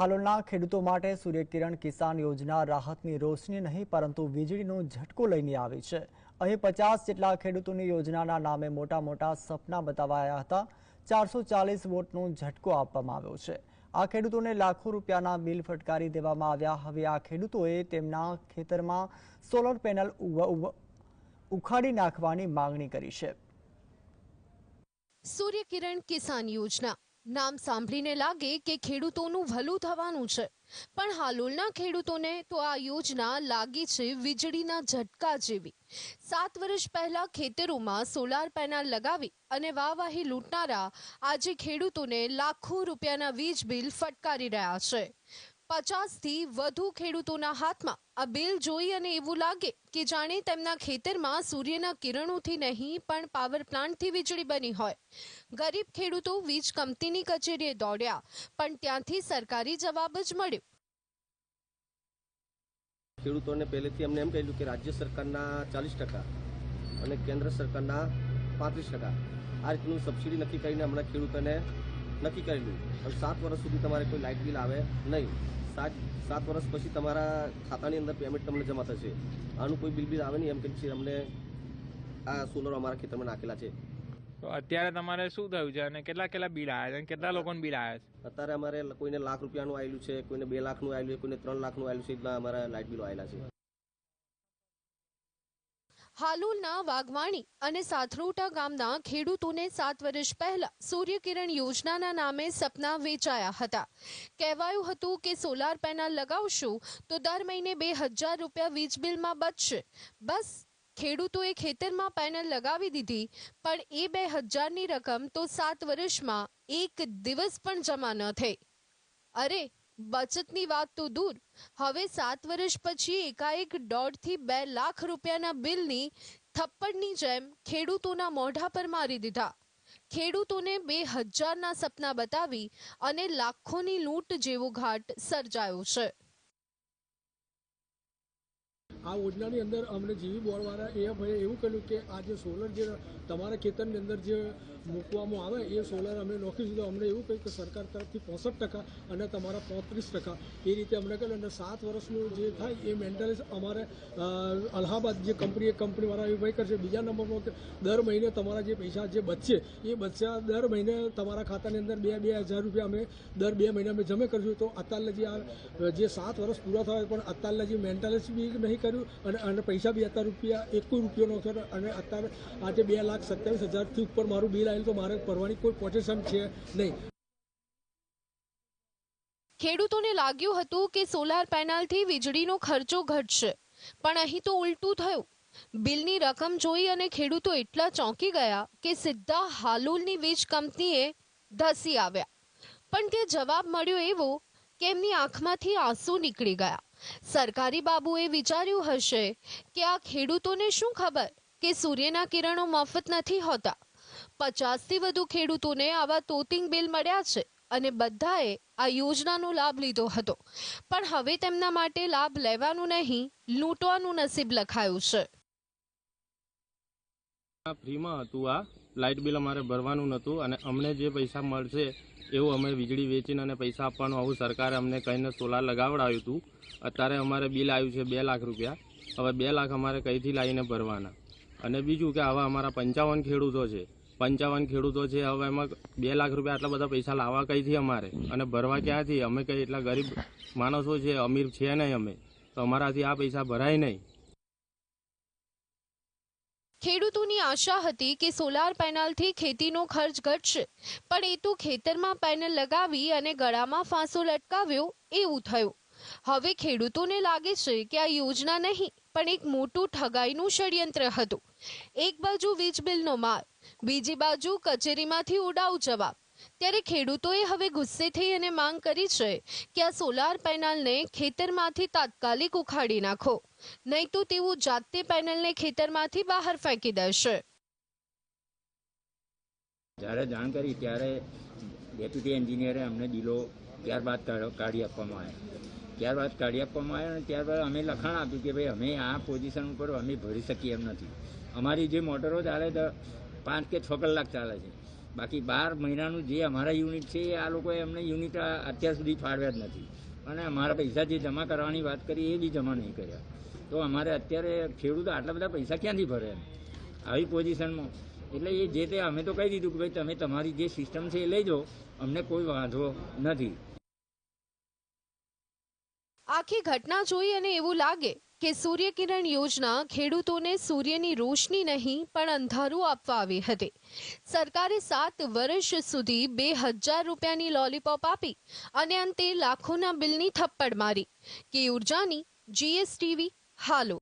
હાલોલના ખેડૂતો માટે સૂર્યકિરણ કિસાન યોજના રાહતની રોશની નહીં, પરંતુ વીજળીનો ઝટકો લઈને આવી છે. અહીં પચાસ જેટલા ખેડૂતોની યોજનાના નામે મોટા મોટા સપના બતાવાયા હતા. ચારસો ચાલીસ વોટનો ઝટકો આપવામાં આવ્યો છે. આ ખેડૂતોને લાખો રૂપિયાના બિલ ફટકારી દેવામાં આવ્યા. હવે આ ખેડૂતોએ તેમના ખેતરમાં સોલર પેનલ ઉખાડી નાખવાની માંગણી કરી છે. સૂર્યકિરણ કિસાન યોજના નામ સાંભળીને લાગે કે ખેડૂતોનું ભલું થવાનું છે. પણ હાલોલના ખેડૂતોને તો આ યોજના લાગી છે વીજળીના ઝટકા જેવી. સાત વર્ષ પહેલા ખેતરોમાં સોલાર પેનલ લગાવી અને વાહવાહી લૂંટનારા આજે ખેડૂતોને લાખો રૂપિયાના વીજ બિલ ફટકારી રહ્યા છે. પચાસથી વધુ ખેડૂતોના હાથમાં આ બિલ જોઈ અને એવું લાગે કે જાણે તેમના ખેતરમાં સૂર્યના કિરણોથી નહીં, પણ પાવર પ્લાન્ટથી વીજળી બની હોય. ગરીબ ખેડૂતો વીજ કંપનીની કચેરીએ દોડ્યા, પણ ત્યાંથી સરકારી જવાબ જ મળ્યો. ખેડૂતોને પહેલેથી અમને એમ કહેલું કે રાજ્ય સરકારના ચાલીસ ટકા અને કેન્દ્ર સરકારના પાંત્રીસ ટકા. આ રીતનું સબસિડી નક્કી કરીને હમણાં ખેડૂતોને નક્કી કરેલું. સાત વર્ષ સુધી તમારે કોઈ લાઇટ બિલ આવે નહીં. સાત સાત વર્ષ પછી તમારા ખાતાની અંદર પેમેન્ટ તમને જમા થશે. આનું કોઈ બિલ બિલ આવે નહીં એમ કે છે અમને આ સોલર અમારા ખેતરમાં નાખેલા છે. તો અત્યારે તમારે શું થયું છે અને કેટલા કેટલા બિલ આવ્યા છે અને કેટલા લોકોને બિલ આવ્યા છે? અત્યારે અમારે કોઈને લાખ રૂપિયાનું આવેલું છે કોઈને બે લાખનું આવેલું છે કોઈને ત્રણ લાખનું આવેલું છે એટલા અમારા લાઇટ બિલો આવેલા છે. હાલોલના વાઘવાણી અને સાથરોટા ગામના ખેડૂતોને સાત વર્ષ પહેલા સૂર્યકિરણ યોજનાના નામે સપના વેચાયા હતા. કહેવાયું હતું કે સોલાર પેનલ લગાવશું તો દર મહિને બે હજાર રૂપિયા વીજ બિલમાં બચશે. બસ, ખેડૂતોએ ખેતરમાં પેનલ લગાવી દીધી, પણ એ બે હજારની રકમ તો સાત વર્ષમાં એક દિવસ પણ જમા ન થઈ. અરે બચતની વાત તો દૂર. હવે સાત વર્ષ પછી એકાએક દોઢથી બે લાખ રૂપિયાના બિલની થપ્પડની જેમ ખેડૂતોના મોઢા પર મારી દીધા. ખેડૂતોને બે હજારના સપના બતાવી અને લાખોની લૂંટ જેવો ઘાટ સર્જાયો છે. આ યોજનાની અંદર અમને જીવી બોર્ડવાળા એ ભાઈએ એવું કહ્યું કે આ જે સોલર જે તમારા ખેતરની અંદર જે મૂકવામાં આવે, એ સોલર અમે નોખીશું તો અમને એવું કહ્યું કે સરકાર તરફથી પોસઠ ટકા અને તમારા પોત્રીસ ટકા. એ રીતે અમને કહ્યું અને સાત વર્ષનું જે થાય એ મેન્ટેનન્સ અમારે અલ્હાબાદ જે કંપની એ કંપનીવાળા એ ભાઈ કરશે. બીજા નંબરમાં કે દર મહિને તમારા જે પૈસા જે બચશે, એ બચ્યા દર મહિને તમારા ખાતાની અંદર બે બે હજાર રૂપિયા અમે દર બે મહિને અમે જમે કરશું. તો અત્યારે જે આ, જે સાત વર્ષ પૂરા થયા પણ અત્યારના જે મેન્ટેનન્સ બી નહીં કર્યું અને અને પૈસા બી અત્યાર રૂપિયા, એક રૂપિયો ન કર્યો અને અત્યારે આજે બે લાખ સત્યાવીસ હજારથી ઉપર મારું બિલ આવેલું તો મારે ભરવાની કોઈ પોટેશન છે નહીં. ખેડૂતોને લાગ્યું હતું કે સોલાર પેનલથી વીજળીનો ખર્ચો ઘટશે, પણ અહીં તો ઉલટું થયું. બિલની રકમ જોઈ અને ખેડૂતો એટલા ચોંકી ગયા કે સીધા હાલોલની વીજ કંપનીએ ધસી આવ્યા. પણ તે જવાબ મળ્યો એવો, કે એમની આંખમાંથી આંસુ નીકળી ગયા. સરકારી બાબુએ વિચાર્યું હશે કે આ ખેડૂતોને શું ખબર કે સૂર્યના કિરણો મફત નથી હોતા. પચાસથી વધુ ખેડૂતોને આવા તોતિંગ બિલ મળ્યા છે અને બધાએ આ યોજનાનો લાભ લીધો હતો. પણ હવે તેમના માટે લાભ લેવાનું નહીં, લૂંટવાનું નસીબ લખાયું છે. ફ્રીમાં હતું આ. લાઇટ બિલ અમારે ભરવાનું નહોતું અને અમને જે પૈસા મળશે એવું અમે વીજળી વેચીને અને પૈસા આપવાનું આવું સરકારે અમને કહીને સોલાર લગાવડાવ્યું હતું. અત્યારે અમારે બિલ આવ્યું છે બે લાખ રૂપિયા. હવે બે લાખ અમારે કઈથી લાવીને ભરવાના? અને બીજું કે આવા અમારા પંચાવન ખેડૂતો છે. પંચાવન ખેડૂતો છે, હવે એમાં બે લાખ રૂપિયા આટલા બધા પૈસા લાવવા કઈથી અમારે? અને ભરવા ક્યાંથી? અમે કંઈ એટલા ગરીબ માણસો છે, અમીર છે નહીં અમે. તો અમારાથી આ પૈસા ભરાય નહીં. ખેડૂતોની આશા હતી કે સોલાર પેનલથી ખેતીનો ખર્ચ ઘટશે, પણ એ તો ખેતરમાં પેનલ લગાવી અને ગળામાં ફાંસો લટકાવ્યો એવું થયું. હવે ખેડૂતોને લાગે છે કે આ યોજના નહીં, પણ એક મોટું ઠગાઈનું ષડયંત્ર હતું. એક બાજુ વીજ બિલનો માર, બીજી બાજુ કચેરીમાંથી ઉડાવ જવાબ ત્યારે ખેડૂતોએ હવે ગુસ્સે થઈ અને માંગ કરી છે કે આ સોલાર પેનલને ખેતરમાંથી તાત્કાલિક ઉખાડી નાખો. નહીં તો તેઓ જાતે પેનલને ખેતરમાંથી બહાર ફેંકી દેશે. જ્યારે જાણ કરી ત્યારે ડેપ્યુટી એન્જિનિયરે અમને બિલો ત્યારબાદ કાઢી આપવામાં આવ્યા. ત્યારબાદ કાઢી આપવામાં આવ્યા અને ત્યારબાદ અમે લખાણ આપ્યું કે ભાઈ, અમે આ પોઝિશન ઉપર અમે ભરી શકીએ એમ નથી. અમારી જે મોટરો ચાલે તો પાંચ કે છ કલાક ચાલે છે. બાકી બાર મહિનાનું જે અમારા યુનિટ છે આ લોકોએ અમને યુનિટ અત્યાર સુધી ફાળવ્યા જ નથી. અને અમારા પૈસા જે જમા કરવાની વાત કરી, એ બી જમા નહીં કર્યા. તો અમારે અત્યારે ખેડૂતો આટલા બધા પૈસા ક્યાંથી ભરે એમ? આવી પોઝિશનમાં. એટલે એ જે તે અમે તો કહી દીધું કે ભાઈ, તમે તમારી જે સિસ્ટમ છે એ લઈ જાઓ, અમને કોઈ વાંધો નથી. આખી ઘટના જોઈ અને એવું લાગે કે સૂર્યકિરણ યોજના ખેડૂતોને સૂર્યની રોશની નહીં, પણ અંધારું આપવા આવી હતી. સરકારે સાત વર્ષ સુધી બે હજાર રૂપિયાની લોલીપોપ આપી અને અંતે લાખોના બિલની થપ્પડ મારી. કે ઉર્જાની જીએસટીવી હાલો.